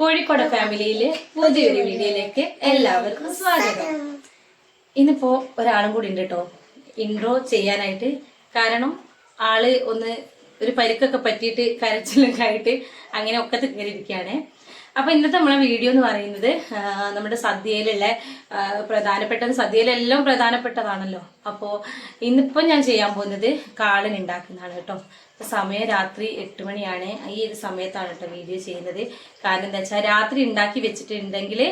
കോഴിക്കോട് ഫാമിലിയിലെ പുതിയൊരു വീഡിയോയിലേക്ക് എല്ലാവർക്കും സ്വാഗതം. ഇന്നിപ്പോ ഒരാളും കൂടി ഉണ്ട് കേട്ടോ. ഇൻട്രോ ചെയ്യാനായിട്ട്. കാരണം ആൾ ഒന്ന് ഒരു പരിക്കൊക്കെ പറ്റിയിട്ട് കരച്ചിലൊക്കെ ആയിട്ട് അങ്ങനെ ഒക്കത്ത് കയറിയിരിക്കുകയാണ് അപ്പൊ ഇന്നത്തെ നമ്മളെ വീഡിയോ എന്ന് പറയുന്നത് നമ്മുടെ സദ്യയിലുള്ള പ്രധാനപ്പെട്ട സദ്യയിലെല്ലാം പ്രധാനപ്പെട്ടതാണല്ലോ. അപ്പോൾ ഇന്നിപ്പോ ഞാൻ ചെയ്യാൻ പോകുന്നത് കാളൻ ഉണ്ടാക്കുന്നതാണ് കേട്ടോ. സമയം രാത്രി എട്ട് മണിയാണ്. ഈ ഒരു സമയത്താണ് കേട്ടോ വീഡിയോ ചെയ്യുന്നത്. കാരണം എന്താ വെച്ചാൽ രാത്രി ഉണ്ടാക്കി വെച്ചിട്ടുണ്ടെങ്കിൽ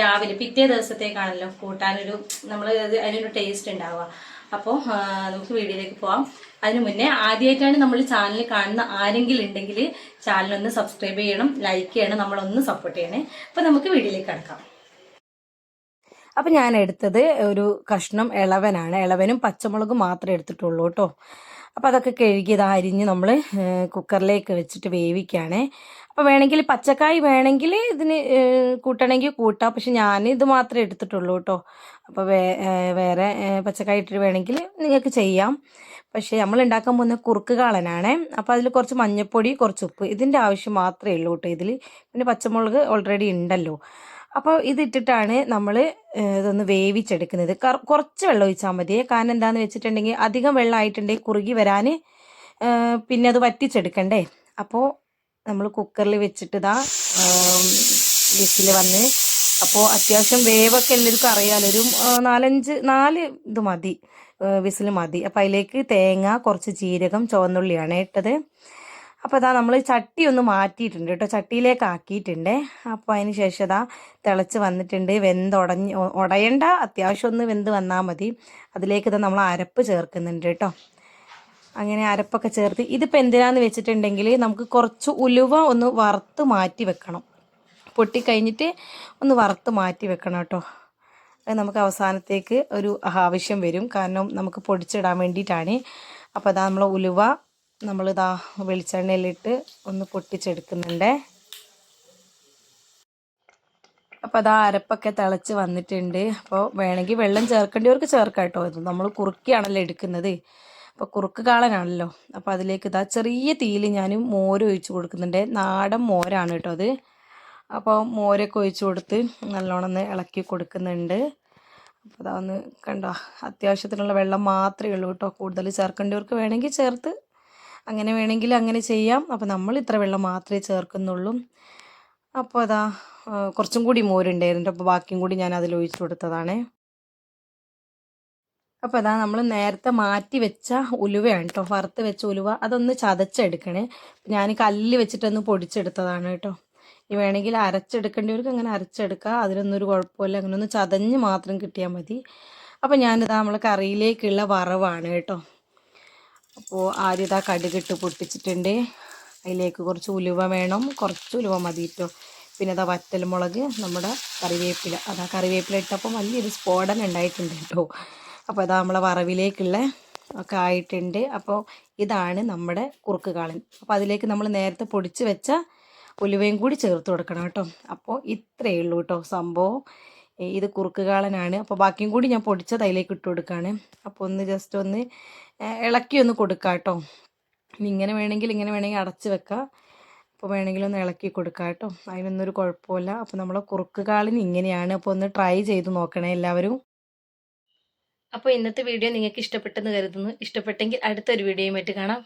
രാവിലെ പിറ്റേ ദിവസത്തേക്കാണല്ലോ കൂട്ടാനൊരു നമ്മൾ അതിനൊരു ടേസ്റ്റ് ഉണ്ടാവുക. അപ്പോൾ നമുക്ക് വീഡിയോയിലേക്ക് പോവാം. അതിനു മുന്നേ ആദ്യമായിട്ടാണ് നമ്മൾ ചാനൽ കാണുന്ന ആരെങ്കിലും ഉണ്ടെങ്കിൽ ചാനലൊന്ന് സബ്സ്ക്രൈബ് ചെയ്യണം ലൈക്ക് ചെയ്യണം നമ്മളൊന്ന് സപ്പോർട്ട് ചെയ്യണേ. അപ്പോൾ നമുക്ക് വീഡിയോയിലേക്ക് കിടക്കാം. അപ്പം ഞാൻ എടുത്തത് ഒരു കഷ്ണം ഇളവനാണ്. ഇളവനും പച്ചമുളകും മാത്രമേ എടുത്തിട്ടുള്ളൂ കേട്ടോ. അപ്പോൾ അതൊക്കെ കഴുകി ഇത് അരിഞ്ഞ് നമ്മൾ കുക്കറിലേക്ക് വെച്ചിട്ട് വേവിക്കുകയാണേ അപ്പോൾ വേണമെങ്കിൽ പച്ചക്കായ് വേണമെങ്കിൽ ഇതിന് കൂട്ടണമെങ്കിൽ കൂട്ടാം. പക്ഷെ ഞാൻ ഇത് മാത്രമേ എടുത്തിട്ടുള്ളൂ കേട്ടോ. അപ്പോൾ വേ വേറെ പച്ചക്കായ് ഇട്ടിട്ട് വേണമെങ്കിൽ നിങ്ങൾക്ക് ചെയ്യാം. പക്ഷേ നമ്മൾ ഉണ്ടാക്കാൻ പോകുന്ന കുറുക്ക് കാളനാണേ. അപ്പോൾ അതിൽ കുറച്ച് മഞ്ഞൾപ്പൊടി കുറച്ച് ഉപ്പ് ഇതിന്റെ ആവശ്യം മാത്രമേ ഉള്ളൂ കേട്ടോ ഇതിൽ. പിന്നെ പച്ചമുളക് ഓൾറെഡി ഉണ്ടല്ലോ. അപ്പോൾ ഇതിട്ടിട്ടാണ് നമ്മൾ ഇതൊന്ന് വേവിച്ചെടുക്കുന്നത്. കുറച്ച് വെള്ളം ഒഴിച്ചാൽ മതിയേ. കാരണം എന്താണെന്ന് വെച്ചിട്ടുണ്ടെങ്കിൽ അധികം വെള്ളം ആയിട്ടുണ്ടെങ്കിൽ കുറുകി വരാൻ പിന്നെ അത് വറ്റിച്ചെടുക്കണ്ടേ. അപ്പോൾ നമ്മൾ കുക്കറിൽ വെച്ചിട്ട് ഇതാ വിസിൽ വന്ന് അപ്പോൾ അത്യാവശ്യം വേവൊക്കെ എല്ലാവർക്കും അറിയാലോ. ഒരു നാലഞ്ച് നാല് ഇത് മതി വിസിൽ മതി. അപ്പോൾ അതിലേക്ക് തേങ്ങ കുറച്ച് ജീരകം ചുവന്നുള്ളിയാണ് ഇട്ടത്. അപ്പോൾ അതാ നമ്മൾ ചട്ടി ഒന്ന് മാറ്റിയിട്ടുണ്ട് കേട്ടോ. ചട്ടിയിലേക്ക് ആക്കിയിട്ടുണ്ട് അപ്പോൾ അതിന് ശേഷം അതാ തിളച്ച് വന്നിട്ടുണ്ട്. വെന്തുടഞ്ഞ് ഉടയണ്ട അത്യാവശ്യം ഒന്ന് വെന്ത് വന്നാൽ മതി. അതിലേക്ക് ഇതാ നമ്മൾ അരപ്പ് ചേർക്കുന്നുണ്ട് കേട്ടോ. അങ്ങനെ അരപ്പൊക്കെ ചേർത്ത് ഇതിപ്പോൾ എന്തിനാന്ന് വെച്ചിട്ടുണ്ടെങ്കിൽ നമുക്ക് കുറച്ച് ഉലുവ ഒന്ന് വറുത്ത് മാറ്റി വെക്കണം. പൊട്ടിക്കഴിഞ്ഞിട്ട് ഒന്ന് വറുത്ത് മാറ്റി വെക്കണം കേട്ടോ. അത് നമുക്ക് അവസാനത്തേക്ക് ഒരു ആവശ്യം വരും. കാരണം നമുക്ക് പൊടിച്ചിടാൻ വേണ്ടിയിട്ടാണ്. അപ്പോൾ അതാ നമ്മൾ ഉലുവ നമ്മളിതാ വെളിച്ചെണ്ണയിലിട്ട് ഒന്ന് പൊട്ടിച്ചെടുക്കുന്നുണ്ടേ. അപ്പോൾ അതാ അരപ്പൊക്കെ തിളച്ച് വന്നിട്ടുണ്ട്. അപ്പോൾ വേണമെങ്കിൽ വെള്ളം ചേർക്കേണ്ടവർക്ക് ചേർക്കാം കേട്ടോ ഇത് നമ്മൾ കുറുക്കിയാണല്ലോ എടുക്കുന്നത്. അപ്പോൾ കുറുക്ക് കാളനാണല്ലോ. അപ്പോൾ അതിലേക്ക് ഇതാ ചെറിയ തീയിൽ ഞാൻ മോര് ഒഴിച്ച് കൊടുക്കുന്നുണ്ട്. നാടൻ മോരാണ് കേട്ടോ അത്. അപ്പോൾ മോരൊക്കെ ഒഴിച്ച് കൊടുത്ത് നല്ലോണം ഒന്ന് ഇളക്കി കൊടുക്കുന്നുണ്ട്. അപ്പോൾ അതാ ഒന്ന് കണ്ടോ അത്യാവശ്യത്തിനുള്ള വെള്ളം മാത്രമേ ഉള്ളൂ കേട്ടോ. കൂടുതൽ ചേർക്കേണ്ടവർക്ക് വേണമെങ്കിൽ ചേർത്ത് അങ്ങനെ വേണമെങ്കിൽ അങ്ങനെ ചെയ്യാം. അപ്പോൾ നമ്മൾ ഇത്ര വെള്ളം മാത്രമേ ചേർക്കുന്നുള്ളൂ. അപ്പോൾ അതാ കുറച്ചും കൂടി മോരുണ്ടായിരുന്നു അപ്പോൾ ബാക്കിയും കൂടി ഞാൻ അതിൽ ഒഴിച്ചു കൊടുത്തതാണ്. അപ്പോൾ അതാ നമ്മൾ നേരത്തെ മാറ്റി വെച്ച ഉലുവയാണ് കേട്ടോ വറുത്ത് വെച്ച ഉലുവ. അതൊന്ന് ചതച്ചെടുക്കണേ. ഞാൻ കല്ലിൽ വെച്ചിട്ടൊന്ന് പൊടിച്ചെടുത്തതാണ് കേട്ടോ ഇനി വേണമെങ്കിൽ അരച്ചെടുക്കേണ്ടവർക്ക് അങ്ങനെ അരച്ചെടുക്കുക അതിനൊന്നൊരു കുഴപ്പമില്ല. അങ്ങനെ ഒന്ന് ചതഞ്ഞ് മാത്രം കിട്ടിയാൽ മതി. അപ്പോൾ ഞാനിതാ നമ്മളെ കറിയിലേക്കുള്ള വറവാണ് കേട്ടോ അപ്പോൾ ആദ്യം ഇതാ കടുകിട്ട് പൊട്ടിച്ചിട്ടുണ്ട്. അതിലേക്ക് കുറച്ച് ഉലുവ വേണം. കുറച്ച് ഉലുവ മതി കേട്ടോ പിന്നെ അതാ വറ്റൽമുളക് നമ്മുടെ കറിവേപ്പില. അതാ കറിവേപ്പില ഇട്ടപ്പോൾ വലിയൊരു സ്ഫോടനം ഉണ്ടായിട്ടുണ്ട് കേട്ടോ അപ്പോൾ അതാ നമ്മളെ വറവിലേക്കുള്ള ഒക്കെ ആയിട്ടുണ്ട്. അപ്പോൾ ഇതാണ് നമ്മുടെ കുറുക്ക് കാളൻ. അപ്പോൾ അതിലേക്ക് നമ്മൾ നേരത്തെ പൊടിച്ച് വെച്ച ഉലുവയും കൂടി ചേർത്ത് കൊടുക്കണം കേട്ടോ അപ്പോൾ ഇത്രയേ ഉള്ളൂ കേട്ടോ സംഭവം. ഇത് കുറുക്ക് കാളനാണ് അപ്പോൾ ബാക്കിയും കൂടി ഞാൻ പൊടിച്ച അതിലേക്ക് ഇട്ട് കൊടുക്കുകയാണ് അപ്പോൾ ഒന്ന് ജസ്റ്റ് ഒന്ന് ഇളക്കി ഒന്ന് കൊടുക്കാം കേട്ടോ ഇങ്ങനെ വേണമെങ്കിൽ ഇങ്ങനെ വേണമെങ്കിൽ അടച്ച് വെക്കാം. അപ്പോൾ വേണമെങ്കിൽ ഒന്ന് ഇളക്കി കൊടുക്കാം കേട്ടോ അതിനൊന്നൊരു കുഴപ്പമില്ല. അപ്പോൾ നമ്മളെ കുറുക്ക് കാളിന് ഇങ്ങനെയാണ്. അപ്പോൾ ഒന്ന് ട്രൈ ചെയ്ത് നോക്കണേ എല്ലാവരും. അപ്പോൾ ഇന്നത്തെ വീഡിയോ നിങ്ങൾക്ക് ഇഷ്ടപ്പെട്ടെന്ന് കരുതുന്നു. ഇഷ്ടപ്പെട്ടെങ്കിൽ അടുത്തൊരു വീഡിയോയുമായിട്ട് കാണാം.